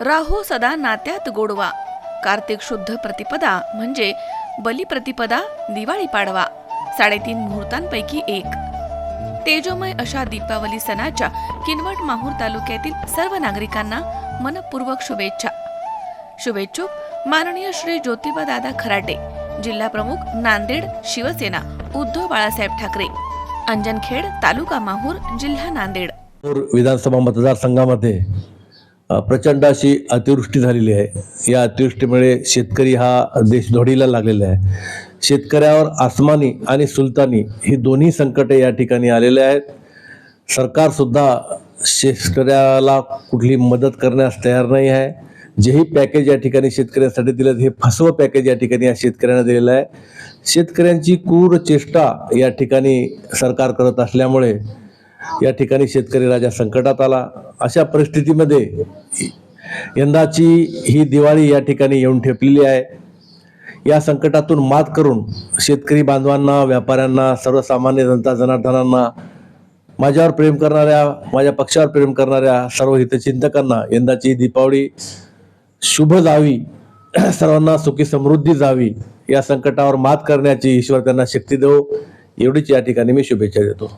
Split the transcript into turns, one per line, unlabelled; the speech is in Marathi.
राहो सदा नात्यात गोडवा. कार्तिक शुद्ध प्रतिपदा म्हणजे बलिप्रतिपदा दिवाळी पाडवा. साडेतीन मुहूर्तांपैकी एक. तेजोमय अशा दीपावली सणाच्या किनवट माहूर तालुक्यातील सर्व नागरिकांना मनपूर्वक शुभेच्छा. शुभेच्छुक माननीय श्री ज्योतिबा दादा खराटे जिल्हा प्रमुख नांदेड शिवसेना उद्धव बाळासाहेब ठाकरे अंजनखेड तालुका माहूर जिल्हा नांदेड.
विधानसभा मतदारसंघामध्ये प्रचंड अशी अतिवृष्टी झालेली आहे. या अतिवृष्टीमुळे शेतकरी हा देश धोडीला लागलेला आहे. शेतकऱ्यावर आसमानी आणि सुलतानी ही दोन्ही संकटे या ठिकाणी आलेले आहेत. सरकारसुद्धा शेतकऱ्याला कुठली मदत करण्यास तयार नाही आहे. जेही पॅकेज या ठिकाणी शेतकऱ्यांसाठी दिलं हे फसवं पॅकेज या ठिकाणी या शेतकऱ्यांना दिलेलं आहे. शेतकऱ्यांची क्रूर चेष्टा या ठिकाणी सरकार करत असल्यामुळे या ठिकाणी शेतकरी राजा संकटात आला. अशा परिस्थितीमध्ये यंदाची ही दिवाळी या ठिकाणी येऊन ठेपलेली आहे. या संकटातून मात करून शेतकरी बांधवांना व्यापाऱ्यांना सर्वसामान्य जनता जनार्दनांना माझ्यावर प्रेम करणाऱ्या माझ्या पक्षावर प्रेम करणाऱ्या सर्व हितचिंतकांना यंदाची दीपावली शुभ जावी सर्वांना सुखी समृद्धी जावी या संकटावर मात करण्याची ईश्वर त्यांना शक्ती देऊ एवढीच या ठिकाणी मी शुभेच्छा देतो.